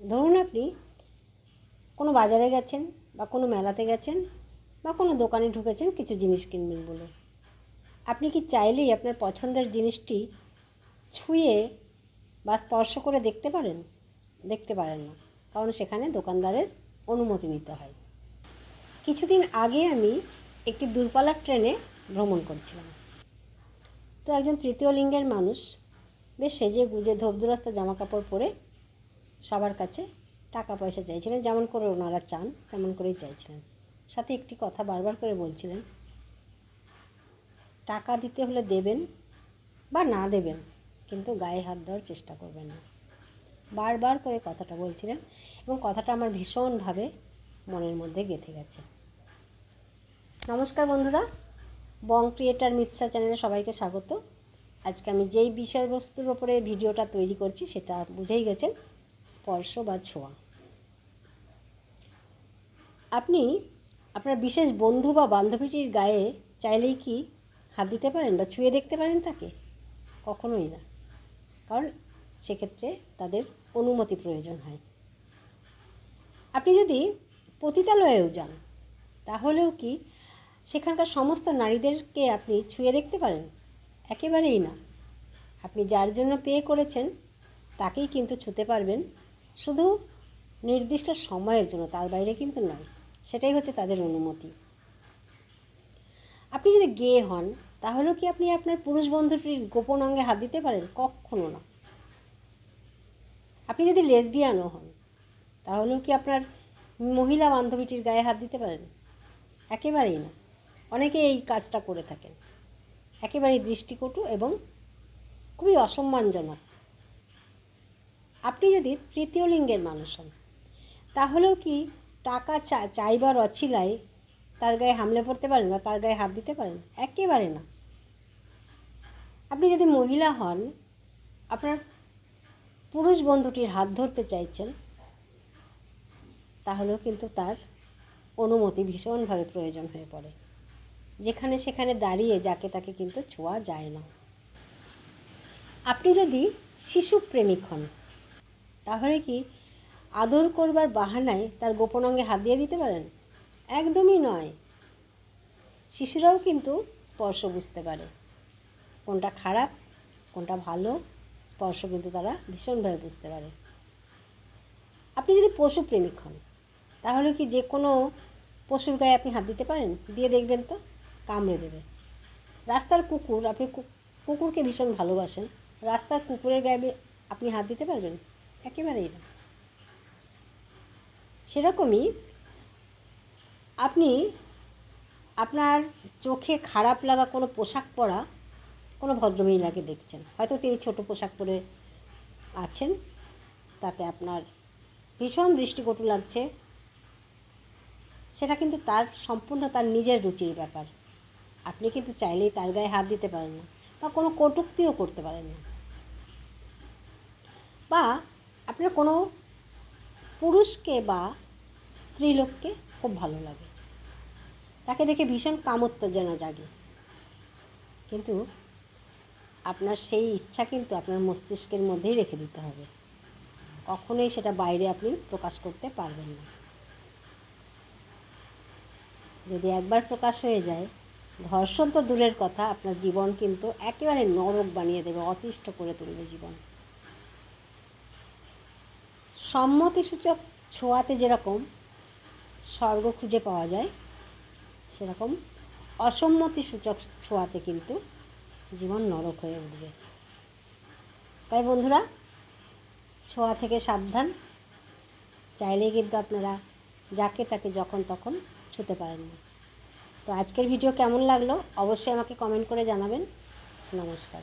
ধরুন আপনি কোনো বাজারে গেছেন বা কোনো মেলাতে গেছেন বা কোনো দোকানে ঢুকেছেন কিছু জিনিস কিনবেন বলে আপনি কি চাইলেই আপনার পছন্দের জিনিসটি ছুঁয়ে বা স্পর্শ করে দেখতে পারেন? দেখতে পারেন না, কারণ সেখানে দোকানদারের অনুমতি নিতে হয়। কিছুদিন আগে আমি একটি দূরপাল্লার ট্রেনে ভ্রমণ করছিলাম। তো একজন তৃতীয় লিঙ্গের মানুষ বেশ সেজে গুজে ধোপদুরস্ত জামা কাপড় পরে সবার কাছে টাকা পয়সা চাইছিলেন, যেমন করে ওনারা চান, তেমন করেই চাইছিলেন। সাথে একটি কথা বারবার করে বলছিলেন, টাকা দিতে হলে দেবেন বা না দেবেন, কিন্তু গায়ে হাত দেওয়ার চেষ্টা করবেন না। বারবার করে কথাটা বলছিলেন এবং কথাটা আমার ভীষণভাবে মনের মধ্যে গেঁথে গেছে। নমস্কার বন্ধুরা, বং ক্রিয়েটার মিৎসা চ্যানেলে সবাইকে স্বাগত। আজকে আমি যেই বিষয়বস্তুর ওপরে ভিডিওটা তৈরি করছি, সেটা বুঝেই গেছেন। স্পর্শ বা ছোঁয়া। আপনি আপনার বিশেষ বন্ধু বা বান্ধবীটির গায়ে চাইলেই কি হাত দিতে পারেন বা ছুঁয়ে দেখতে পারেন তাকে? কখনোই না। কারণ সেক্ষেত্রে তাদের অনুমতি প্রয়োজন হয়। আপনি যদি পতিতালয়েও যান, তাহলেও কি সেখানকার সমস্ত নারীদেরকে আপনি ছুঁয়ে দেখতে পারেন? একেবারেই না। আপনি যার জন্য পে করেছেন, তাকেই কিন্তু ছুঁতে পারবেন শুধু নির্দিষ্ট সময়ের জন্য, তার বাইরে কিন্তু নয়, সেটাই হচ্ছে তাদের অনুমতি। আপনি যদি গে হন, তাহলেও কি আপনি আপনার পুরুষ বন্ধুটির গোপন অঙ্গে হাত দিতে পারেন? কখনো না। আপনি যদি লেসবিয়ানও হন, তাহলেও কি আপনার মহিলা বান্ধবীটির গায়ে হাত দিতে পারেন? একেবারেই না। অনেকে এই কাজটা করে থাকেন। একেবারেই দৃষ্টিকটু এবং খুবই অসম্মানজনক। আপনি যদি তৃতীয় লিঙ্গের মানুষ হন, তাহলেও কি টাকা চা চাইবার অছিলায় তার গায়ে হামলে পড়তে পারেন বা তার গায়ে হাত দিতে পারেন? একেবারে না। আপনি যদি মহিলা হন, আপনার পুরুষ বন্ধুটির হাত ধরতে চাইছেন, তাহলেও কিন্তু তার অনুমতি ভীষণভাবে প্রয়োজন হয়ে পড়ে। যেখানে সেখানে দাঁড়িয়ে যাকে তাকে কিন্তু ছোঁয়া যায় না। আপনি যদি শিশু প্রেমিক হন তাহলে কি আদর করবার বাহানায় তার গোপন অঙ্গে হাত দিয়ে দিতে পারেন? একদমই নয়। শিশুরাও কিন্তু স্পর্শ বুঝতে পারে। কোনটা খারাপ, কোনটা ভালো, স্পর্শ কিন্তু তারা ভীষণভাবে বুঝতে পারে। আপনি যদি পশু প্রেমিক হন, তাহলে কি যে কোনো পশুর গায়ে আপনি হাত দিতে পারেন? দিয়ে দেখবেন তো, কামড়ে দেবে। রাস্তার কুকুর, আপনি কুকুরকে ভীষণ ভালোবাসেন। রাস্তার কুকুরের গায়ে আপনি হাত দিতে পারবেন? একেবারেই না। সেরকমই আপনি আপনার চোখে খারাপ লাগা কোনো পোশাক পরা কোনো ভদ্রমহিলাকে দেখছেন। হয়তো তিনি ছোট পোশাক পরে আছেন, তাতে আপনার ভীষণ দৃষ্টিকটু লাগছে। সেটা কিন্তু তার সম্পূর্ণ তার নিজের রুচির ব্যাপার। আপনি কিন্তু চাইলেই তার গায়ে হাত দিতে পারেন না বা কোনো কটূক্তিও করতে পারেন না। বা আপনার কোনো পুরুষকে বা স্ত্রীলোককে খুব ভালো লাগে। তাকে দেখে ভীষণ কামোত্তেজনা জাগে। কিন্তু আপনার সেই ইচ্ছা কিন্তু আপনার মস্তিষ্কের মধ্যেই রেখে দিতে হবে। কখনোই সেটা বাইরে আপনি প্রকাশ করতে পারবেন না। যদি একবার প্রকাশ হয়ে যায়, ধর্ষণ তো দূরের কথা, আপনার জীবন কিন্তু একেবারে নরক বানিয়ে দেবে, অতিষ্ঠ করে তুলবে জীবন। সম্মতিসূচক ছোঁয়াতে যেরকম স্বর্গ খুঁজে পাওয়া যায়, সেরকম অসম্মতিসূচক ছোঁয়াতে কিন্তু জীবন নরক হয়ে উঠবে। তাই বন্ধুরা, ছোঁয়া থেকে সাবধান। চাইলেই কিন্তু আপনারা যাকে তাকে যখন তখন ছুতে পারেন না। তো আজকের ভিডিও কেমন লাগল? অবশ্যই আমাকে কমেন্ট করে জানাবেন। নমস্কার।